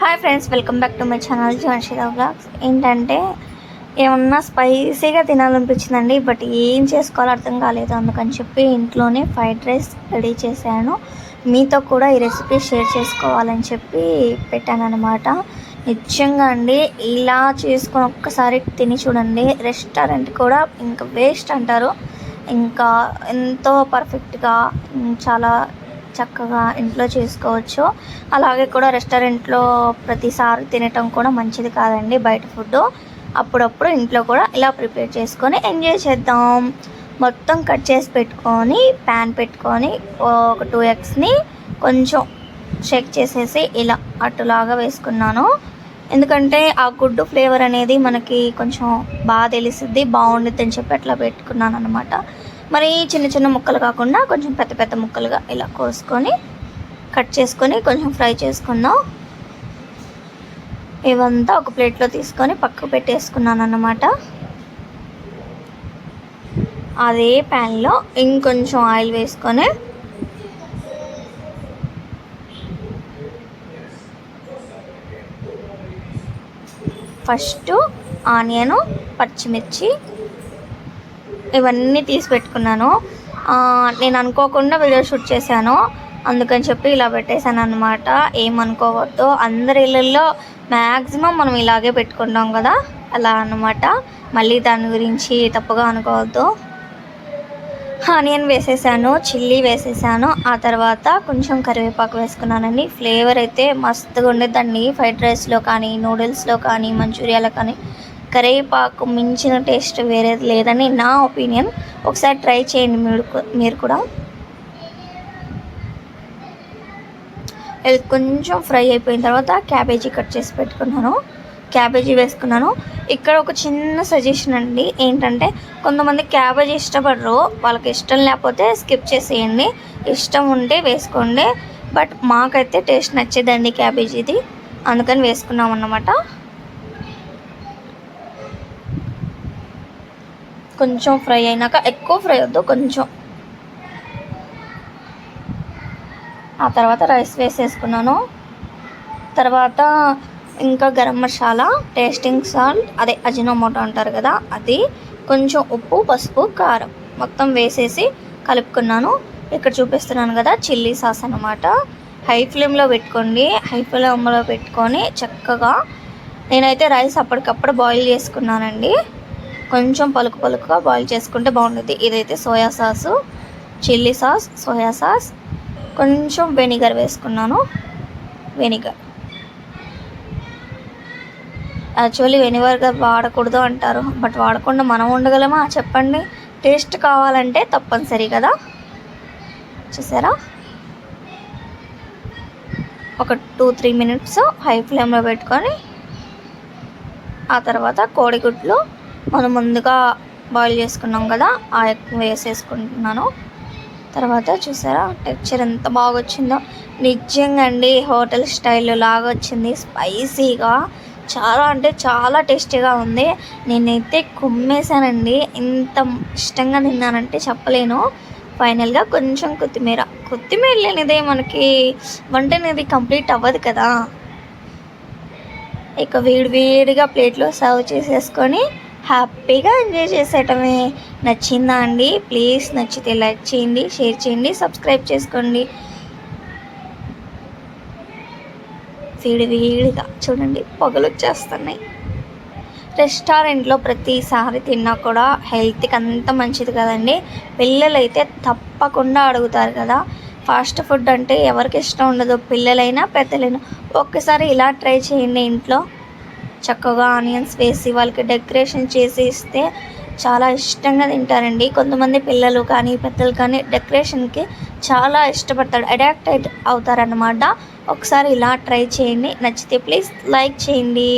Hi friends welcome back to my channel జోన్షిదా vlogs ఏంటంటే ఏమన్నా స్పైసీగా తినాలనిపించిందండి బట్ ఏం చేసుకోవాలో అర్థం కాలేదు. అందుకని చెప్పి ఇంట్లోనే ఫ్రైడ్ రైస్ రెడీ చేశాను. మీతో కూడా ఈ రెసిపీ షేర్ చేసుకోవాలని చెప్పి పెట్టాను అనమాట నిజంగా అండి ఇలా చేసుకొని ఒక్కసారి తిని చూడండి. రెస్టారెంట్ కూడా ఇంకా వేస్ట్ అంటారు. ఇంకా ఎంతో పర్ఫెక్ట్గా చాలా చక్కగా ఇంట్లో చేసుకోవచ్చు. అలాగే కూడా రెస్టారెంట్లో ప్రతిసారి తినటం కూడా మంచిది కాదండి బయట ఫుడ్ అప్పుడప్పుడు ఇంట్లో కూడా ఇలా ప్రిపేర్ చేసుకొని ఎంజాయ్ చేద్దాం. మొత్తం కట్ చేసి పెట్టుకొని ప్యాన్ పెట్టుకొని ఒక టూ ఎగ్స్ని కొంచెం షేక్ చేసేసి ఇలా అట్టులాగా వేసుకున్నాను. ఎందుకంటే ఆ గుడ్డు ఫ్లేవర్ అనేది మనకి కొంచెం బాగా తెలిసిద్ది బాగుండిద్ది అని చెప్పి అట్లా పెట్టుకున్నాను అనమాట మరి చిన్న చిన్న ముక్కలు కాకుండా కొంచెం పెద్ద పెద్ద ముక్కలుగా ఇలా కోసుకొని కట్ చేసుకొని కొంచెం ఫ్రై చేసుకుందాం. ఇవంతా ఒక ప్లేట్లో తీసుకొని పక్కకు పెట్టేసుకున్నాను అన్నమాట. అదే ప్యాన్లో ఇంకొంచెం ఆయిల్ వేసుకొని ఫస్ట్ ఆనియను పచ్చిమిర్చి ఇవన్నీ తీసి పెట్టుకున్నాను. నేను అనుకోకుండా వీడియో షూట్ చేశాను. అందుకని చెప్పి ఇలా పెట్టేశాను అనమాట ఏమనుకోవద్దు అందరి ఇళ్ళల్లో మ్యాక్సిమం మనం ఇలాగే పెట్టుకుంటాం కదా? అలా అనమాట మళ్ళీ దాని గురించి తప్పుగా అనుకోవద్దు. ఆనియన్ వేసేసాను. చిల్లీ వేసేసాను. ఆ తర్వాత కొంచెం కరివేపాకు వేసుకున్నానండి. ఫ్లేవర్ అయితే మస్తుగా ఉండేదండి ఫ్రైడ్ రైస్లో కానీ నూడిల్స్లో కానీ మంచూరియాలో కానీ. కరివేపాకు మించిన టేస్ట్ వేరేది లేదని నా ఒపీనియన్. ఒకసారి ట్రై చేయండి మీరు మీరు కూడా. ఇది కొంచెం ఫ్రై అయిపోయిన తర్వాత క్యాబేజీ కట్ చేసి పెట్టుకున్నాను. క్యాబేజీ వేసుకున్నాను. ఇక్కడ ఒక చిన్న సజెషన్ అండి. ఏంటంటే కొంతమంది క్యాబేజీ ఇష్టపడరు. వాళ్ళకి ఇష్టం లేకపోతే స్కిప్ చేసేయండి. ఇష్టం ఉంటే వేసుకోండి. బట్ మాకైతే టేస్ట్ నచ్చేదండి క్యాబేజీది. అందుకని వేసుకున్నాం అన్నమాట కొంచెం ఫ్రై అయినాక ఎక్కువ ఫ్రై వద్దు కొంచెం. ఆ తర్వాత రైస్ వేసేసుకున్నాను. తర్వాత ఇంకా గరం మసాలా టేస్టింగ్ సాల్ట్ అదే అజినోమోటో అంటారు కదా అది కొంచెం ఉప్పు పసుపు కారం మొత్తం వేసేసి కలుపుకున్నాను. ఇక్కడ చూపిస్తున్నాను కదా చిల్లీ సాస్ అనమాట హై ఫ్లేమ్లో పెట్టుకోండి. హై ఫ్లేమ్లో పెట్టుకొని చక్కగా నేనైతే రైస్ అప్పటికప్పుడు బాయిల్ చేసుకున్నానండి. కొంచెం పలుకు పలుకుగా బాయిల్ చేసుకుంటే బాగుంటుంది ఇదైతే soya sauce chilli sauce soya sauce కొంచెం వెనిగర్ వేసుకున్నాను. వెనిగర్. యాక్చువల్లీ వెనిగర్గా వాడకూడదు అంటారు బట్ వాడకుండా మనం ఉండగలమా చెప్పండి. టేస్ట్ కావాలంటే తప్పనిసరి కదా. చూసారా? ఒక టూ త్రీ మినిట్స్ హై ఫ్లేమ్లో పెట్టుకొని ఆ తర్వాత కోడిగుడ్లు మనం ముందుగా బాయిల్ చేసుకున్నాం కదా ఆ ఎగ్ వేసేసుకుంటున్నాను. తర్వాత చూసారా టెక్చర్ ఎంత బాగా వచ్చిందో నిజంగా అండి హోటల్ స్టైల్ లాగా వచ్చింది స్పైసీగా. చాలా అంటే చాలా టేస్టీగా ఉంది. నేనైతే కుమ్మేశానండి. ఇంత ఇష్టంగా తిన్నానంటే చెప్పలేను. ఫైనల్గా కొంచెం కొత్తిమీర. కొత్తిమీర లేనిదే మనకి వంట అనేది కంప్లీట్ అవ్వదు కదా. ఇక వేడి వేడిగా ప్లేట్లో సర్వ్ చేసేసుకొని హ్యాపీగా ఎంజాయ్ చేసేయటమే. నచ్చిందా అండి? ప్లీజ్ నచ్చితే లైక్ చేయండి షేర్ చేయండి సబ్స్క్రైబ్ చేసుకోండి. వేడి వేడిగా చూడండి పొగలు వచ్చేస్తున్నాయి. రెస్టారెంట్లో ప్రతిసారి తిన్నా కూడా హెల్త్కి అంత మంచిది కదండి. పిల్లలైతే తప్పకుండా అడుగుతారు కదా ఫాస్ట్ ఫుడ్ అంటే ఎవరికి ఇష్టం ఉండదు పిల్లలైనా పెద్దలైనా. ఒక్కసారి ఇలా ట్రై చేయండి ఇంట్లో. చక్కగా ఆనియన్స్ వేసి వాళ్ళకి డెకరేషన్ చేసి ఇస్తే చాలా ఇష్టంగా తింటారండి. కొంతమంది పిల్లలు కానీ పెద్దలు కానీ డెకరేషన్కి చాలా ఇష్టపడతారు. అడాక్ట్ అవుతారనమాట ఒకసారి ఇలా ట్రై చేయండి. నచ్చితే ప్లీజ్ లైక్ చేయండి.